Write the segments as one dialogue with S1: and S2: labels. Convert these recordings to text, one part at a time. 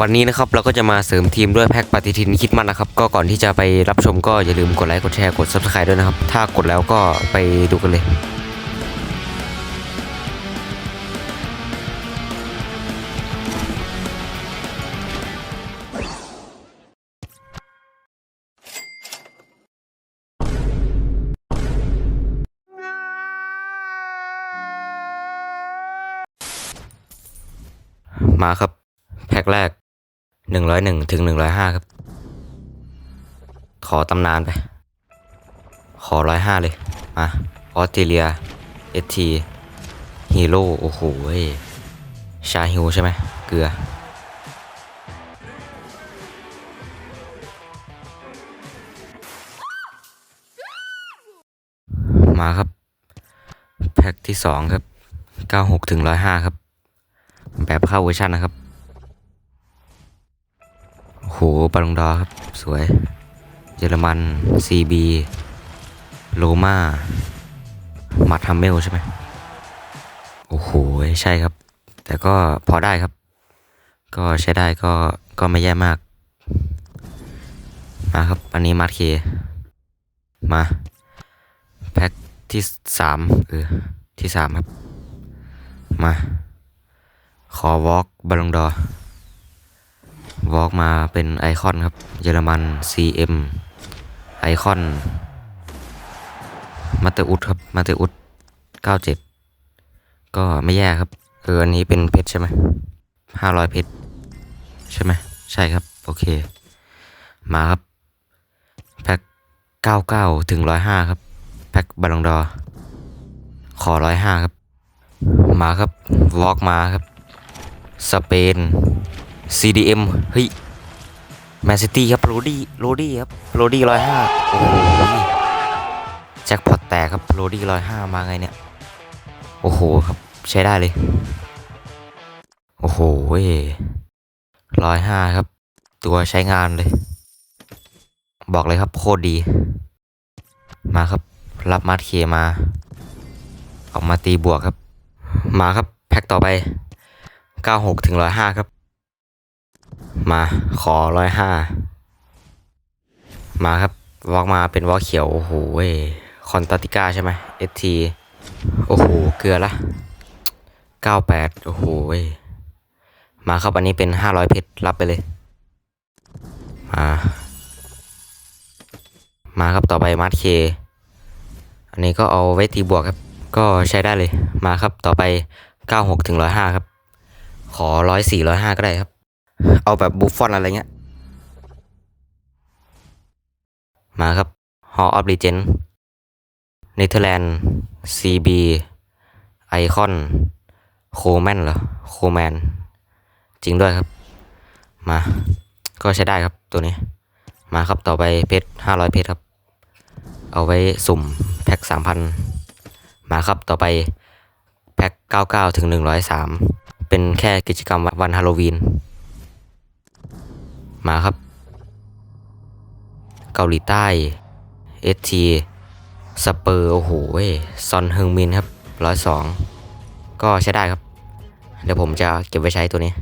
S1: วันนี้นะครับเราก็จะมาเสริมทีมด้วยแพ็กปฏิทินคิดมันนะครับ ก็ก่อนที่จะไปรับชมก็อย่าลืมกดไลค์กดแชร์กด subscribe ด้วยนะครับ ถ้ากดแล้วก็ไปดูกันเลยมาครับ แพ็กแรก หนึ่งร้อยหนึ่งถึงหนึ่งร้อยห้าครับ ขอตำนานไป ขอร้อยห้าเลย มาออสเตรเลียเอทีฮีโร่โอ้โหชาฮิวใช่ไหมเกลือมาครับ แพ็กที่สองครับเก้าหกถึงร้อยห้าครับ แบบเข้าเวอร์ชันนะครับ โอ้โหบอลลงดอครับ สวย เยอรมัน CB โลมามาทัมเมลใช่ไหมโอ้โห ใช่ครับ แต่ก็พอได้ครับ ก็ใช้ได้ก็ก็ไม่แย่มาก มาครับ อันนี้มาร์เค มา แพ็คที่สามเออ ที่สามครับ มา ขอวอล์กบอลลงดอ วอล์กมาเป็นไอคอนครับ เยอรมัน CM ไอคอน มาเตอุดครับ มาเตอุด97 ก็ไม่แย่ครับเอออันนี้เป็นเพชรใช่ไหมห้าร้อยเพชรใช่ไหมใช่ครับ โอเค มาครับ แพ็ค99ถึง105ครับ แพ็คบอลลงดอ ขอ105ครับ มาครับวอล์กมาครับ สเปน CDM เฮ้ยแมนซิตี้ครับโรดี้โรดี้ครับโรดี้ร้อยห้าโอ้โหแจ็คพอตแตกครับโรดี้ร้อยห้ามาไงเนี่ย โอ้โหครับใช้ได้เลย โอ้โหร้อยห้าครับ ตัวใช้งานเลย บอกเลยครับโคตรดี มาครับ รับมาร์เคมา ออกมาตีบวกครับ มาครับ แพ็คต่อไป 96ถึง105 ครับ มาขอ105มาครับวอล์กมาเป็นวอล์กเขียว โอ้โหคอนตาติก้าใช่ไหม ST โอ้โห เกลือละ98โอ้โหมาครับอันนี้เป็น500เพชรรับไปเลย มา มาครับต่อไปมาร์เค อันนี้ก็เอาไว้ตีบวกครับ ก็ใช้ได้เลย มาครับต่อไป96ถึง105ครับ ขอ104 105ก็ได้ครับ เอาแบบบุฟฟอนอะไรเงี้ย มาครับ Hall of Legend เนเธอร์แลนด์ CB ไอคอนโคแมนเหรอโคแมนจริงด้วยครับ มา ก็ใช้ได้ครับตัวนี้ มาครับต่อไปเพชร500เพชรครับ เอาไว้สุ่มแพ็ค3,000มาครับต่อไปแพ็ค99ถึง103เป็นแค่กิจกรรมวันฮาโลวีน มาครับ เกาหลีใต้ ST สเปอร์ โอ้โหซอนเฮงมินครับร้อยสองก็ใช้ได้ครับ เดี๋ยวผมจะเก็บไว้ใช้ตัวนี้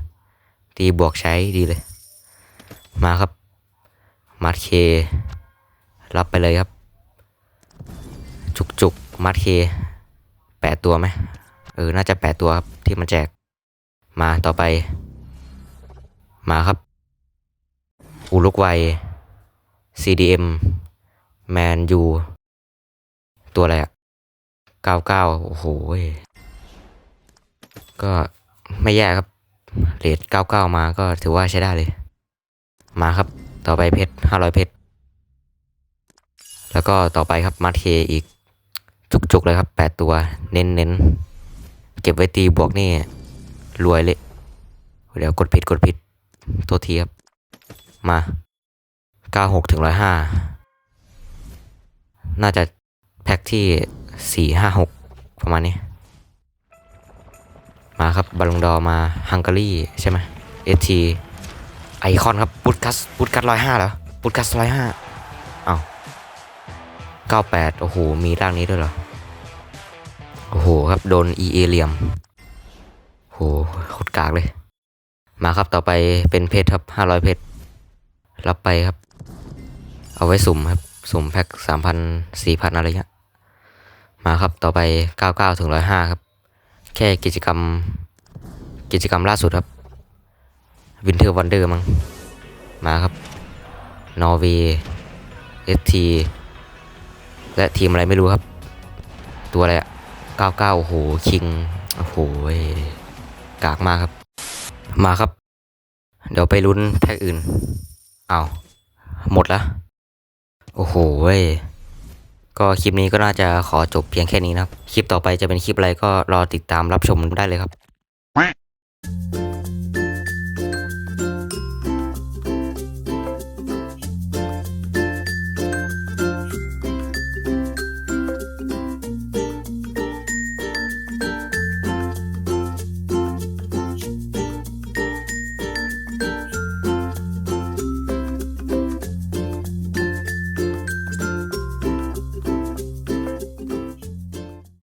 S1: ตีบวกใช้ดีเลย มาครับ มาร์เค รับไปเลยครับ จุกจุกมาร์เคแปดตัวไหมเออ น่าจะแปดตัวครับที่มันแจก มาต่อไป มาครับ อุลุกวัย CDM แมนยูตัวอะไรอะเก้าเก้าโอ้โห ก็ไม่แย่ครับเรทเก้าเก้ามาก็ถือว่าใช้ได้เลย มาครับ ต่อไปเพชรห้าร้อยเพชร แล้วก็ต่อไปครับมาเคอีก จุกๆเลยครับแปดตัวเน้นเน้นๆ เก็บไว้ตีบวกนี่ รวยเลย เดี๋ยวกดผิดกดผิดโทษทีครับ มาเก้าหกถึงร้อยห้าน่าจะแพ็คที่สี่ห้าหกประมาณนี้ มาครับบอลงดอมาฮังการีใช่ไหมเอทีไอคอนครับปุตคัสปุตคัสร้อยห้าเหรอปุตคัสร้อยห้าอ้าวเก้าแปดโอ้โห มีร่างนี้ด้วยเหรอ โอ้โหครับ โดน EA เหลี่ยมโหโคตรกากเลย มาครับต่อไปเป็นเพชรครับห้าร้อยเพชร รับไปครับ เอาไว้สุ่มครับ สุ่มแพ็คสามพันสี่พันอะไรเงี้ยมาครับต่อไปเก้าเก้าถึงร้อยห้าครับ แค่กิจกรรม กิจกรรมล่าสุดครับวินเทอร์วันเดอร์มั้งมาครับนอร์เวย์เอสทีและทีมอะไรไม่รู้ครับ ตัวอะไรอะเก้าเก้าโอ้โหคิงโอ้โหกากมากครับ มาครับ เดี๋ยวไปลุ้นแพ็กอื่น เอาหมดละ โอ้โหเว้ยก็คลิปนี้ก็น่าจะขอจบเพียงแค่นี้นะครับ คลิปต่อไปจะเป็นคลิปอะไรก็รอติดตามรับชมได้เลยครับ